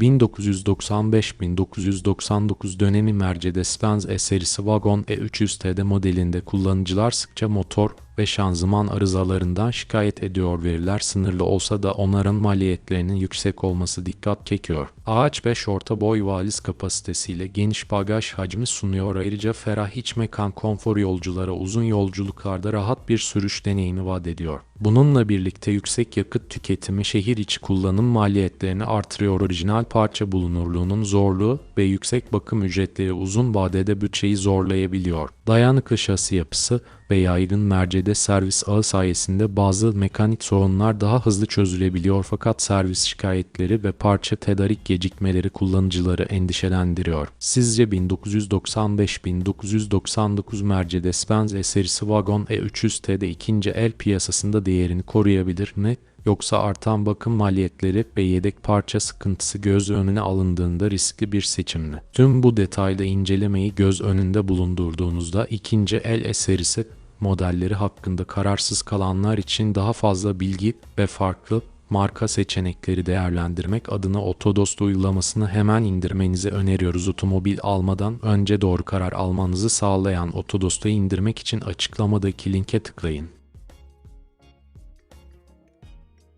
1995-1999 dönemi Mercedes-Benz E-serisi Wagon E300T'de modelinde kullanıcılar sıkça motor ve şanzıman arızalarından şikayet ediyor. Veriler sınırlı olsa da onarım maliyetlerinin yüksek olması dikkat çekiyor. Ağaç 5 orta boy valiz kapasitesiyle geniş bagaj hacmi sunuyor. Ayrıca ferah iç mekan konfor yolculara uzun yolculuklarda rahat bir sürüş deneyimi vaat ediyor. Bununla birlikte yüksek yakıt tüketimi şehir içi kullanım maliyetlerini artırıyor. Orijinal parça bulunurluğunun zorluğu ve yüksek bakım ücretleri uzun vadede bütçeyi zorlayabiliyor. Dayanıklı şasi yapısı ve yaygın Mercedes servis ağı sayesinde bazı mekanik sorunlar daha hızlı çözülebiliyor fakat servis şikayetleri ve parça tedarik gecikmeleri kullanıcıları endişelendiriyor. Sizce 1995-1999 Mercedes-Benz E-serisi Wagon E300T'de ikinci el piyasasında değerini koruyabilir mi? Yoksa artan bakım maliyetleri ve yedek parça sıkıntısı göz önüne alındığında riskli bir seçim mi? Tüm bu detaylı incelemeyi göz önünde bulundurduğunuzda ikinci el eserisi modelleri hakkında kararsız kalanlar için daha fazla bilgi ve farklı marka seçenekleri değerlendirmek adına Otodost uygulamasını hemen indirmenizi öneriyoruz. Otomobil almadan önce doğru karar almanızı sağlayan Otodost'u indirmek için açıklamadaki linke tıklayın.